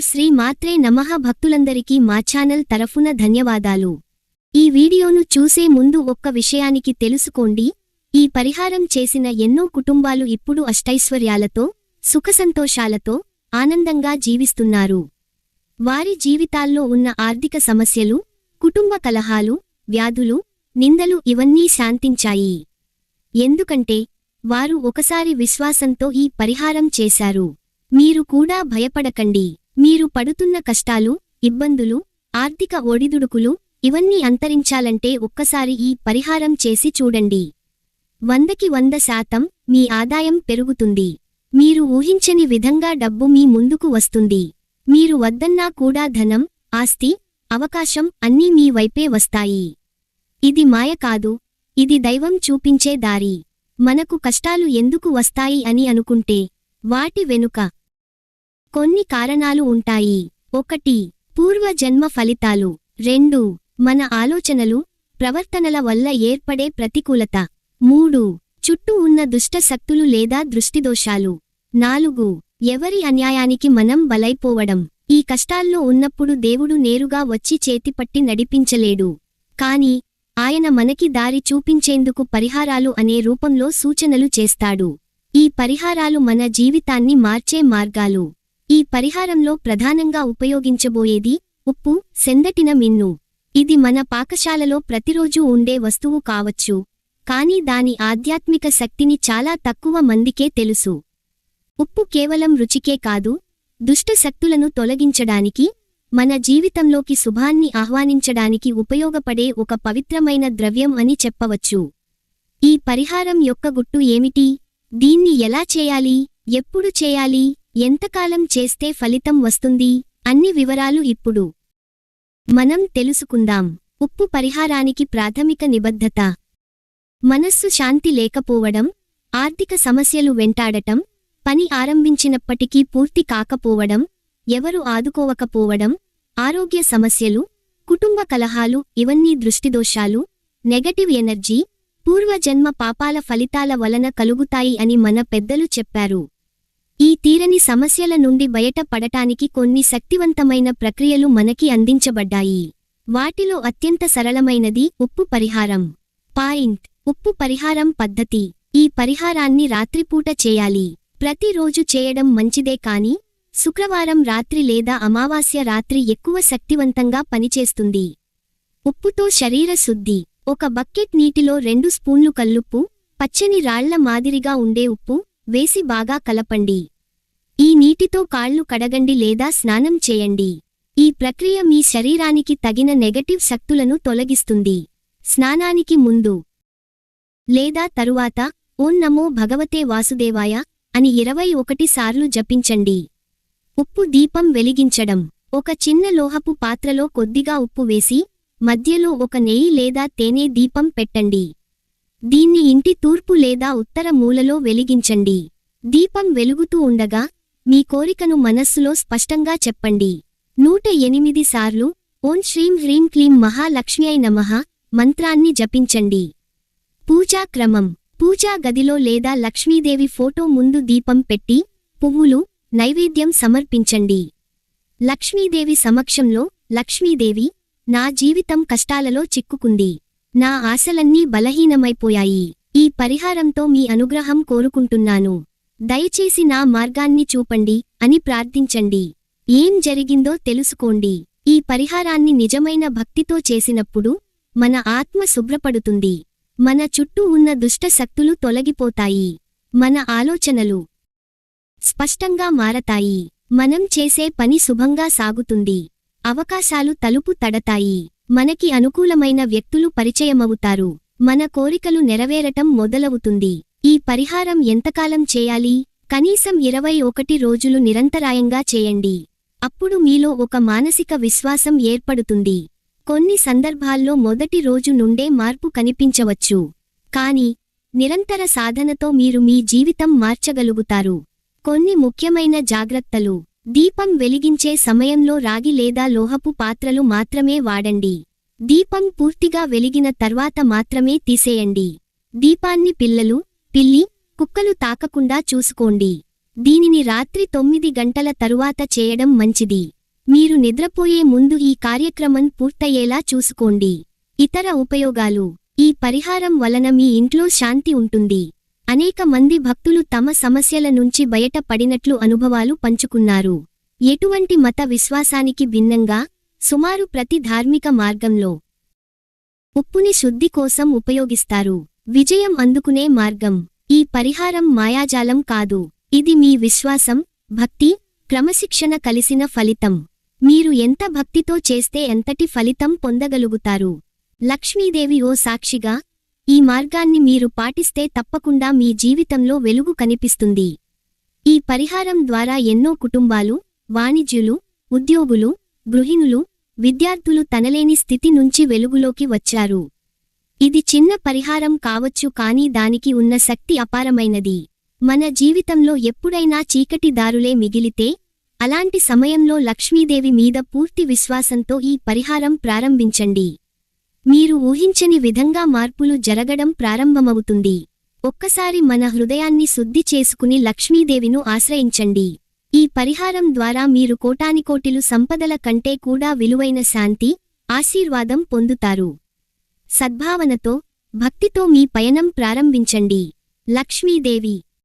శ్రీ మాత్రే నమః భక్తులందరికీ మా ఛానల్ తరఫున ధన్యవాదాలు. ఈ వీడియోను చూసే ముందు ఒక్క విషయానికి తెలుసుకోండి. ఈ పరిహారం చేసిన ఎన్నో కుటుంబాలు ఇప్పుడు అష్టైశ్వర్యాలతో సుఖసంతోషాలతో ఆనందంగా జీవిస్తున్నారు. వారి జీవితాల్లో ఉన్న ఆర్థిక సమస్యలు కుటుంబ కలహాలు వ్యాధులు నిందలు ఇవన్నీ శాంతించాయి. ఎందుకంటే వారు ఒకసారి విశ్వాసంతో ఈ పరిహారం చేశారు. మీరు కూడా భయపడకండి. మీరు పడుతున్న కష్టాలు ఇబ్బందులు ఆర్థిక ఒడిదుడుకులు ఇవన్నీ అంతరించాలంటే ఒక్కసారి ఈ పరిహారం చేసి చూడండి. వందకి వంద శాతం మీ ఆదాయం పెరుగుతుంది. మీరు ఊహించని విధంగా డబ్బు మీ ముందుకు వస్తుంది. మీరు వద్దన్నా కూడా ధనం ఆస్తి అవకాశం అన్నీ మీ వైపే వస్తాయి. ఇది మాయ కాదు. ఇది దైవం చూపించే దారి. మనకు కష్టాలు ఎందుకు వస్తాయి అని అనుకుంటే వాటి వెనుక కొన్ని కారణాలు ఉంటాయి. ఒకటి పూర్వజన్మ ఫలితాలు. రెండు మన ఆలోచనలు ప్రవర్తనల వల్ల ఏర్పడే ప్రతికూలత. మూడు చుట్టూ ఉన్న దుష్ట శక్తులు లేదా దృష్టిదోషాలు. నాలుగు ఎవరి అన్యాయానికి మనం బలైపోవడం. ఈ కష్టాల్లో ఉన్నప్పుడు దేవుడు నేరుగా వచ్చి చేతిపట్టి నడిపించలేడు. కాని ఆయన మనకి దారి చూపించేందుకు పరిహారాలు అనే రూపంలో సూచనలు చేస్తాడు. ఈ పరిహారాలు మన జీవితాన్ని మార్చే మార్గాలు. ఈ పరిహారంలో ప్రధానంగా ఉపయోగించబోయేది ఉప్పు సెందటిన మిన్ను. ఇది మన పాకశాలలో ప్రతిరోజూ ఉండే వస్తువు కావచ్చు కాని దాని ఆధ్యాత్మిక శక్తిని చాలా తక్కువ మందికే తెలుసు. ఉప్పు కేవలం రుచికే కాదు దుష్ట శక్తులను తొలగించడానికి మన జీవితంలోకి శుభాన్ని ఆహ్వానించడానికి ఉపయోగపడే ఒక పవిత్రమైన ద్రవ్యం అని చెప్పవచ్చు. ఈ పరిహారం యొక్క గుట్టు ఏమిటి? దీన్ని ఎలా చేయాలి? ఎప్పుడు చేయాలి? ఎంతకాలం చేస్తే ఫలితం వస్తుంది? అన్ని వివరాలు ఇప్పుడు. మనం తెలుసుకుందాం. ఉప్పు పరిహారానికి ప్రాథమిక నిబద్ధత. మనస్సు శాంతి లేకపోవడం ఆర్థిక సమస్యలు వెంటాడటం పని ఆరంభించినప్పటికీ పూర్తి కాకపోవడం ఎవరు ఆదుకోవకపోవడం ఆరోగ్య సమస్యలు కుటుంబ కలహాలు ఇవన్నీ దృష్టిదోషాలు నెగటివ్ ఎనర్జీ పూర్వజన్మ పాపాల ఫలితాల వలన కలుగుతాయి అని మన పెద్దలు చెప్పారు. ఈ తీరని సమస్యల నుండి బయట పడటానికి కొన్ని శక్తివంతమైన ప్రక్రియలు మనకి అందించబడ్డాయి. వాటిలో అత్యంత సరళమైనది ఉప్పు పరిహారం. పాయింట్. ఉప్పు పరిహారం పద్ధతి. ఈ పరిహారాన్ని రాత్రిపూట చేయాలి. ప్రతిరోజు చేయడం మంచిదే కాని శుక్రవారం రాత్రి లేదా అమావాస్య రాత్రి ఎక్కువ శక్తివంతంగా పనిచేస్తుంది. ఉప్పుతో శరీర శుద్ధి. ఒక బకెట్ నీటిలో రెండు స్పూన్లు కల్లుప్పు పచ్చని రాళ్ళ మాదిరిగా ఉండే ఉప్పు వేసి బాగా కలపండి. ఈ నీటితో కాళ్ళు కడగండి లేదా స్నానం చేయండి. ఈ ప్రక్రియ మీ శరీరానికి తగిన నెగటివ్ శక్తులను తొలగిస్తుంది. స్నానానికి ముందు లేదా తరువాత ఓం నమో భగవతే వాసుదేవాయ అని ఇరవై ఒకటి సార్లు జపించండి. ఉప్పు దీపం వెలిగించడం. ఒక చిన్న లోహపు పాత్రలో కొద్దిగా ఉప్పు వేసి మధ్యలో ఒక నెయ్యి లేదా తేనె దీపం పెట్టండి. దీన్ని ఇంటి తూర్పు లేదా ఉత్తర మూలలో వెలిగించండి. దీపం వెలుగుతూ ఉండగా మీ కోరికను మనస్సులో స్పష్టంగా చెప్పండి. నూట ఎనిమిది సార్లు ఓం శ్రీం హ్రీం క్లీం మహాలక్ష్మ్యై నమః మంత్రాన్ని జపించండి. పూజా క్రమం. పూజా గదిలో లేదా లక్ష్మీదేవి ఫోటో ముందు దీపం పెట్టి పువ్వులు నైవేద్యం సమర్పించండి. లక్ష్మీదేవి సమక్షంలో లక్ష్మీదేవి నా జీవితం కష్టాలలో చిక్కుకుంది. నా ఆశలన్నీ బలహీనమైపోయాయి. ఈ పరిహారంతో మీ అనుగ్రహం కోరుకుంటున్నాను. దయచేసి నా మార్గాన్ని చూపండి అని ప్రార్థించండి. ఏం జరిగిందో తెలుసుకోండి. ఈ పరిహారాన్ని నిజమైన భక్తితో చేసినప్పుడు మన ఆత్మ శుభ్రపడుతుంది. మన చుట్టూ ఉన్న దుష్ట శక్తులు తొలగిపోతాయి. మన ఆలోచనలు స్పష్టంగా మారతాయి. మనం చేసే పని శుభంగా సాగుతుంది. అవకాశాలు తలుపు తడతాయి. మనకి అనుకూలమైన వ్యక్తులు పరిచయమవుతారు. మన కోరికలు నెరవేరటం మొదలవుతుంది. ఈ పరిహారం ఎంతకాలం చేయాలి? కనీసం ఇరవై ఒకటి రోజులు నిరంతరాయంగా చేయండి. అప్పుడు మీలో ఒక మానసిక విశ్వాసం ఏర్పడుతుంది. కొన్ని సందర్భాల్లో మొదటి రోజు నుండే మార్పు కనిపించవచ్చు. కాని నిరంతర సాధనతో మీరు మీ జీవితం మార్చగలుగుతారు. కొన్ని ముఖ్యమైన జాగ్రత్తలు. దీపం వెలిగించే సమయంలో రాగి లేదా లోహపు పాత్రలు మాత్రమే వాడండి. దీపం పూర్తిగా వెలిగిన తర్వాత మాత్రమే తీసేయండి. దీపాన్ని పిల్లలు పిల్లి కుక్కలు తాకకుండా చూసుకోండి. దీనిని రాత్రి తొమ్మిది గంటల తరువాత చేయడం మంచిది. మీరు నిద్రపోయే ముందు ఈ కార్యక్రమం పూర్తయ్యేలా చూసుకోండి. ఇతర ఉపయోగాలు. ఈ పరిహారం వలన మీ ఇంట్లో శాంతి ఉంటుంది. అనేక మంది భక్తులు తమ సమస్యల నుంచి బయట పడినట్లు అనుభవాలు పంచుకున్నారు. ఎటువంటి మత విశ్వాసానికి భిన్నంగా సుమారు ప్రతి ధార్మిక మార్గంలో ఉప్పుని శుద్ధి కోసం ఉపయోగిస్తారు. విజయం అందుకునే మార్గం. ఈ పరిహారం మాయాజాలం కాదు. ఇది మీ విశ్వాసం భక్తి క్రమశిక్షణ కలిసిన ఫలితం. మీరు ఎంత భక్తితో చేస్తే ఎంతటి ఫలితం పొందగలుగుతారు. లక్ష్మీదేవి ఓ సాక్షిగా ఈ మార్గాన్ని మీరు పాటిస్తే తప్పకుండా మీ జీవితంలో వెలుగు కనిపిస్తుంది. ఈ పరిహారం ద్వారా ఎన్నో కుటుంబాలు వాణిజ్యులు ఉద్యోగులు గృహిణులు విద్యార్థులు తనలేని స్థితి నుంచి వెలుగులోకి వచ్చారు. ఇది చిన్న పరిహారం కావచ్చు కానీ దానికి ఉన్న శక్తి అపారమైనది. మన జీవితంలో ఎప్పుడైనా చీకటి దారులే మిగిలితే అలాంటి సమయంలో లక్ష్మీదేవి మీద పూర్తి విశ్వాసంతో ఈ పరిహారం ప్రారంభించండి. మీరు ఊహించని విధంగా మార్పులు జరగడం ప్రారంభమవుతుంది. ఒక్కసారి మన హృదయాన్ని శుద్ధి చేసుకుని లక్ష్మీదేవిను ఆశ్రయించండి. ఈ పరిహారం ద్వారా మీరు కోటానికోటిలు సంపదల కంటే కూడా విలువైన శాంతి ఆశీర్వాదం పొందుతారు. సద్భావనతో భక్తితో మీ పయనం ప్రారంభించండి. లక్ష్మీదేవి